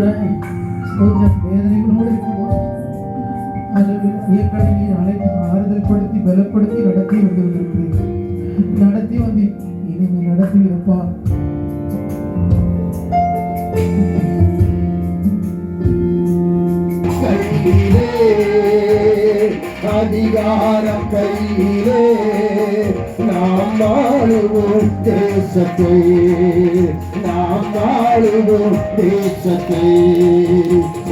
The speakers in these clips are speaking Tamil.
ஆண்டவரே ஸ்தோத்திரம் வேதனைகளோடு இருக்கும்போது ஏற்கனவே நீர் அழைத்து ஆறுதல் படுத்தி பலப்படுத்தி நடத்தி வந்து கொண்டிருக்கிறீர்கள் நடத்தி வந்து நடத்தி அதிகாரம் கையிலே நாம் வாழுவோம் தேசத்தை. நாம் வாழுவோம் தேசத்தை.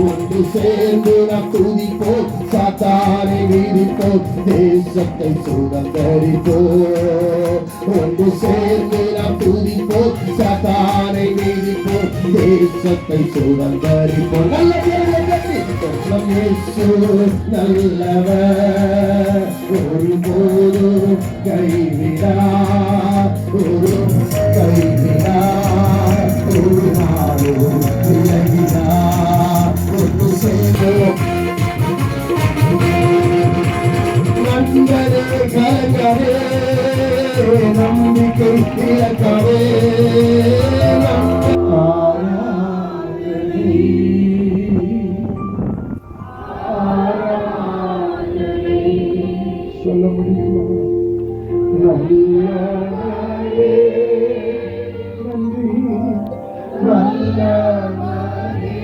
ஒன்று சேர்ந்து நாம் துதிப்போம் சாத்தானை வீடிப்போம் தேசத்தை சுதந்தரிப்போம். ஒன்று சேர்ந்து நாம் துதிப்போம் சாத்தானை வீடிப்போம் தேசத்தை சுதந்தரிப்போம். நல்ல பேரை கட்டி சொந்தம் கைவிடா ஒரு கைவிடா ஒரு நாளும் விலகிடா ஒன்று நண்பரே நம்பிக்கை இலக்கவே நல்லவரே.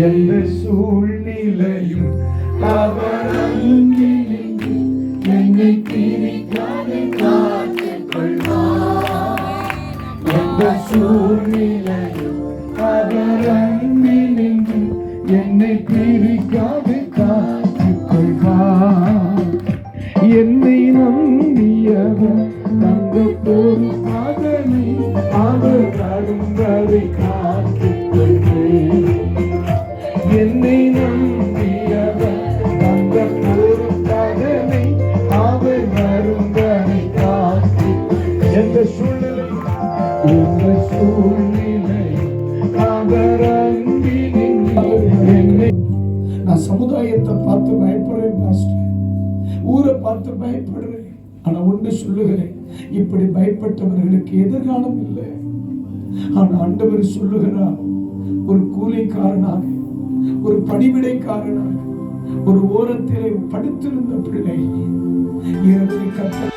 எந்த சூழ்நிலையும் அவர் அங்கே நின்று என்னை பிரிக்காது காத்துக் கொள்வார் எந்த சூழ்நிலையும் அவர் அங்கே நின்று என்னை பிரிக்காது காத்துக் கொள்வார் என்னை நம்பியவர் தங்க பொறுப்பாதனை அவர் வரும்பதை காத்துக் கொள்வேன். என்னை நம்பியவர் தந்த பொறுப்பாதனை அவர் வரும்பதை காத்துக் எந்த சூழ்நிலை எந்த சூழ்நிலை நான் சமுதாயத்தை பார்த்து பயப்படுறேன் பாஸ்டர் ஊரை பார்த்து பயப்படுறேன். ஆனா ஒன்று சொல்லுகிறேன் இப்படி பயப்பட்டவர்களுக்கு எதிர்காலம் இல்லை. ஆனா ஆண்டவர் சொல்லுகிறார் ஒரு கூலிக்காரனாக ஒரு பணிவிடைக்காரனாக ஒரு ஓரத்திலே படுத்திருந்த பிள்ளை இரவில் கட்ட